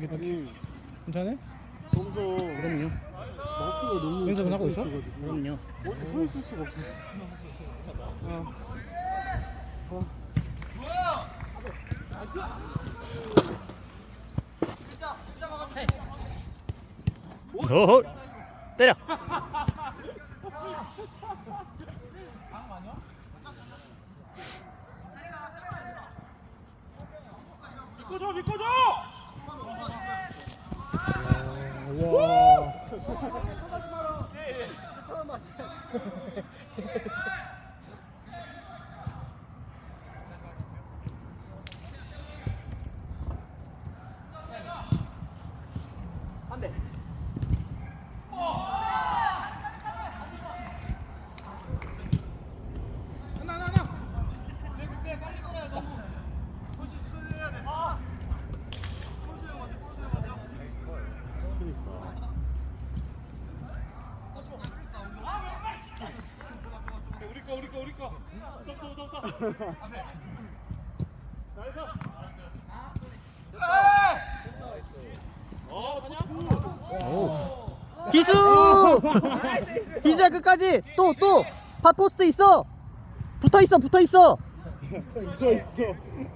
땡겨 아니 괜찮아? 점점 그럼요. 마크가 너무 연습은 하고 있어? 그럼요. 어디 서 있을 수가 없어. 아. 어? 때려! 믿고 줘 믿고 줘 와 우리 거 우리 거 떴다 떴다 떴다 오. 희수! 희수야 끝까지! 또 또! 파포스 있어! 붙어 있어 붙어 있어!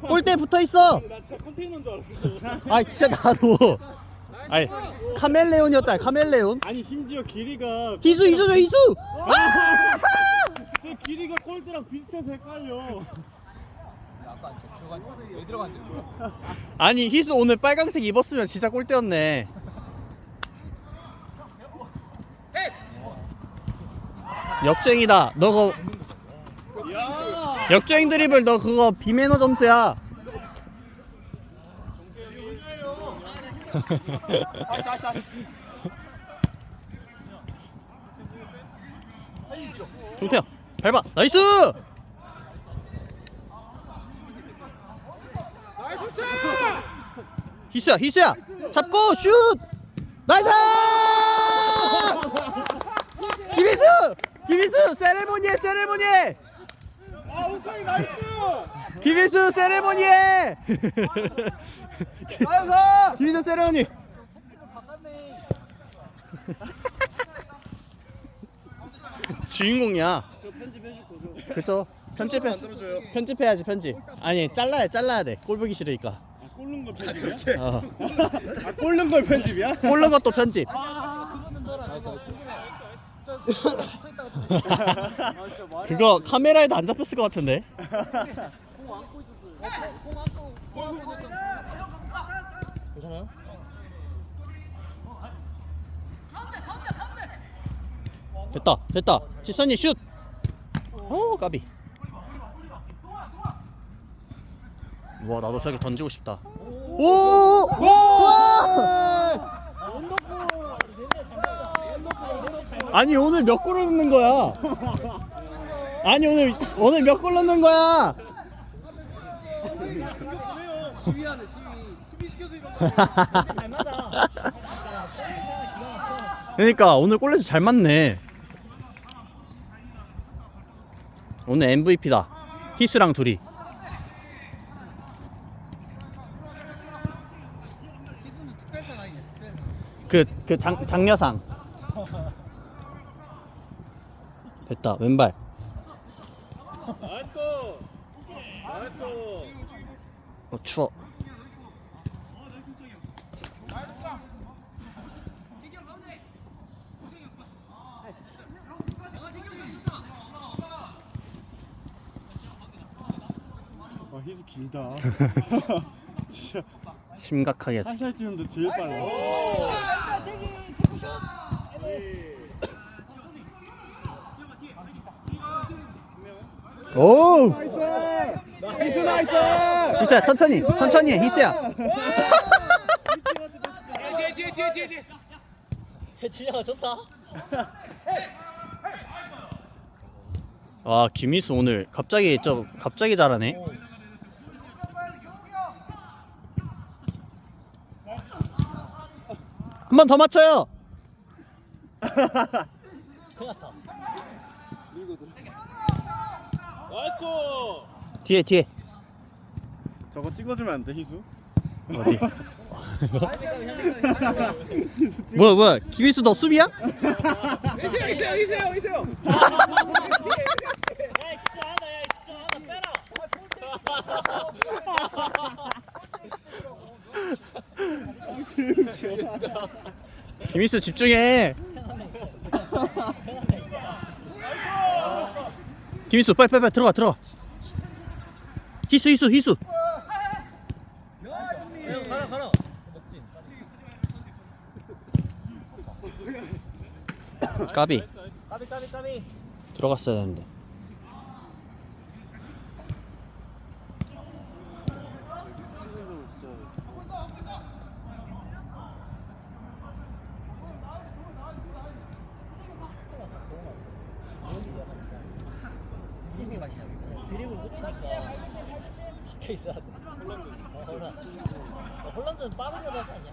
골대 붙어 있어! 나 진짜 컨테이너인 줄 알았어 아 진짜 나도. 아이 카멜레온이었다 카멜레온. 아니 심지어 길이가 희수 희수 희수 제 길이가 골대랑 비슷해서 헷갈려. 아니 희수 오늘 빨강색 입었으면 진짜 골대였네. 역주행이다. 너 그거 야! 역주행 드리블 너 그거 비매너 점수야. 종태야 밟아 나이스! 나이스 차 희수야 희수야! 잡고 슛! 나이스! 김희수! 김희수 세레모니에 세레모니에! 아 우창이 나이스! 김희수 세레모니에! 김희수 세레모니! 주인공이야 그쵸 편집해 편집해야지 편집 아니 잘라야 잘라야 돼 꼴 보기 싫으니까 아 꼴른 걸 편집이야? 어. 아 꼴른 걸 편집이야? 꼴른 것도 편집 그거 카메라에도 안 잡혔을 것 같은데 괜찮아요? 됐다 됐다 지선이 슛! 오 까비 와 나도 저기 던지고 싶다 오! 와! 아니 오늘 몇 골을 넣는 거야? 아니 오늘 오늘 몇 골 넣는 거야? 그러니까 오늘 골레도 잘 맞네. 오늘 MVP다. 희수랑 둘이. 그, 그 장, 장려상. 됐다, 왼발. 어, 추워. 아 희수 길다 진짜 심각하게. 한 살 뛰는데 제일 빨라 오! 희수 나이스 희수야, 천천히, 천천히 해, 희수야. 진영아 좋다. 와 김희수 오늘 갑자기 저 갑자기 잘하네. 한 번 더 맞춰요. 나이스 고 뒤에 뒤에 저거 찍어주면 안 돼 희수? 어디? 뭐야 뭐야 김희수 너 수비야? 이세요 이세요 이세요 이세요 김희수 집중해. 김희수 빨리 빨리 빨리 들어가 들어가 희수 희수 희수 까비 들어갔어야 되는데 있어야 돼. 홀란드. 어, 홀란드. 어, 홀란드는 빠른 여자 아니야?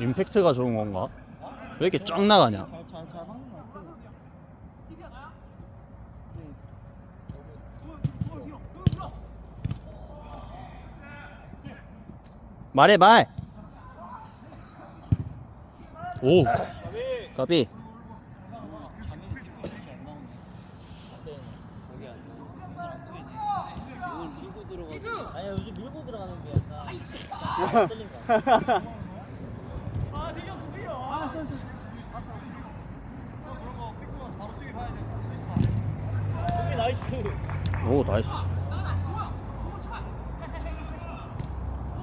임팩트가 좋은 건가? 왜 이렇게 쫙 나가냐? 잘잘잘 하는 것 같아. 말해 말 오. 까비 아니야 요즘 밀고 들어가는 게 나이스. 오 나이스.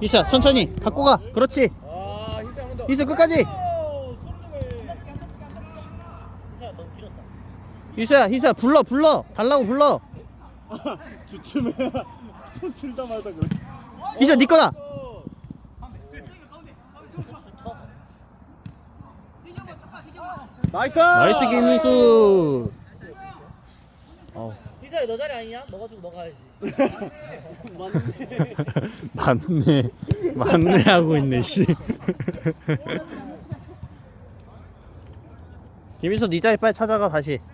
희수야 천천히. 갖고 가. 그렇지. 희수 끝까지. 희수야 희수야 불러 불러. 달라고 불러. 주춤해. 손 들다 말다 그래. 희수야 네 거다 나이스 나이스 김희수 어. 희사야 너 자리 아니냐? 너 가지고 너 가 야지. 맞네. 맞네 하고 있네 씨. 김희수 네 자리 빨리 찾아가 다시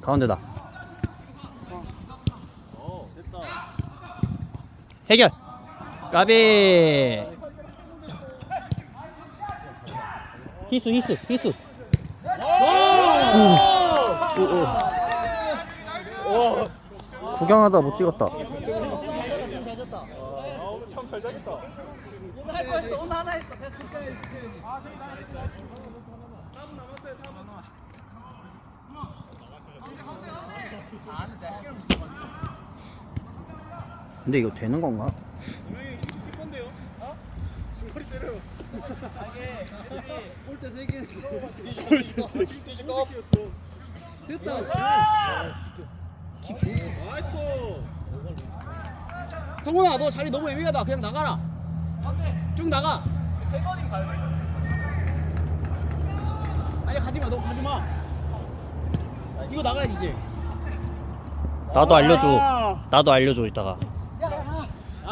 가운데다 해결 까비 희수 희수 희수. 구경하다 못 찍었다 잘 졌다. 참잘 자겠다 오늘 할거 했어. 오늘 하나 했어. 됐어. 근데 이거 되는 건가? 건데요 어? 중거리 때려요 골대 세 개. 골대 세개 뛰었어 됐다. 나이스 성훈아 너 자리 너무 애매하다 그냥 나가라 쭉 나가 세 번이면 가야 돼. 아니 가지 마 너 가지 마 이거 나가야지 이제 나도 알려줘. 나도 알려줘 이따가.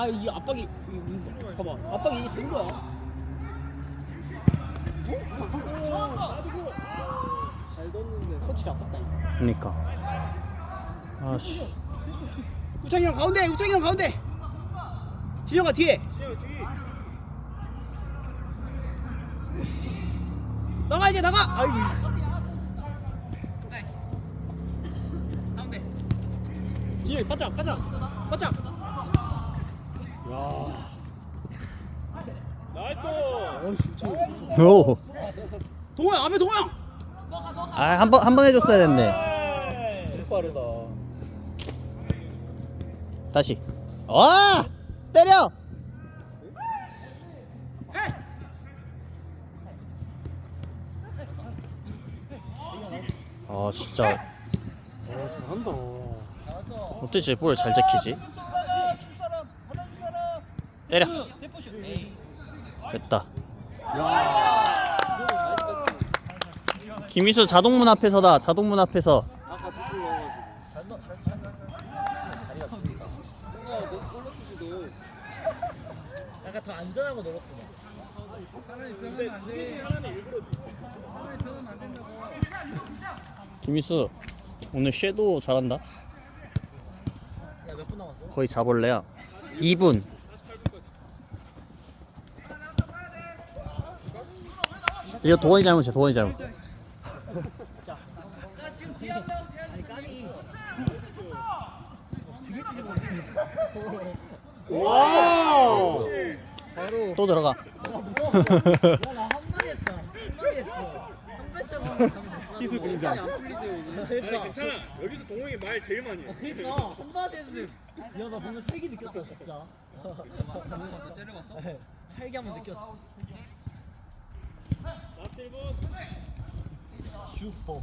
아 이 압박이 이- 이- 봐봐. 압박이 이게 되는 거야. 잘 뒀는데 터치 아깝다 이거. 그니까. 아씨. 우창이 형 가운데 우창이 형 가운데. 진영아 뒤에. 나가 이제 나가. 아이고. 가운데 진영이 바짝 바짝 바짝 나이스 골! 어이씨 우창이 오. 동호야 앞에 동호야! 아 한 번 한 번 해줬어야 됐는데 빠르다. 다시. 와! 때려! 아 진짜. 잘한다. 어떻게 제 볼을 잘 잡히지 똥가가 줄 사람 받아줄 사람. 때려. 에이. 됐다 김희수 자동문 앞에서다 자동문 앞에서. 약간 더 안전하고. 김희수 오늘 섀도우 잘한다. 거의 잡을래야. 2분. 이거 도원이 잘못이야. 도원이 잘못. 와우 바로 또 들어가. 와 희수 등장. 그러니까 괜찮아 여기서 동영이 말 제일 많이 해 그러니까 한마디 했는데 야나 방금 살기 느꼈다 진짜 방금 먼저 째려봤어? 살기 한번 느꼈어 라스트 1분 슈퍼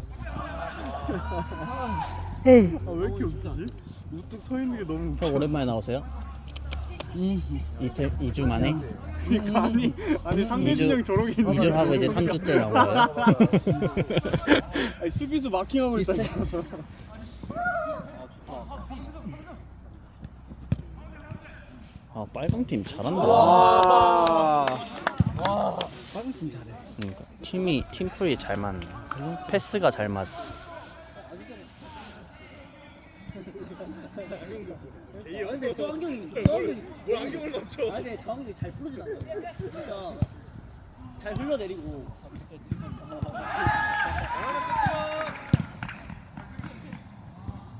왜 이렇게 웃기지? 우뚝 서 있는 게 너무 형 오랜만에 나오세요? 이틀 2주 만에? 웃기니까 아니 아니 상대진 형 저러고 있는 2주 하고 이제 3주째 나온 거예요? 아니 수비수 마킹하고 있다니까 아 빨강 팀 잘한다. 와 그러니까 팀이 팀플이 잘 맞네. 패스가 잘 맞아. 뭘 안경을 맞춰 아니 저 환경이 잘 풀어진 않아 진짜 잘 흘러내리고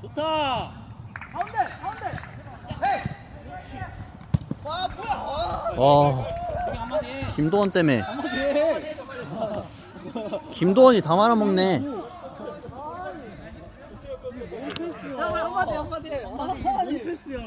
좋다 와 김도원 때문에 김도원이 다 말아먹네.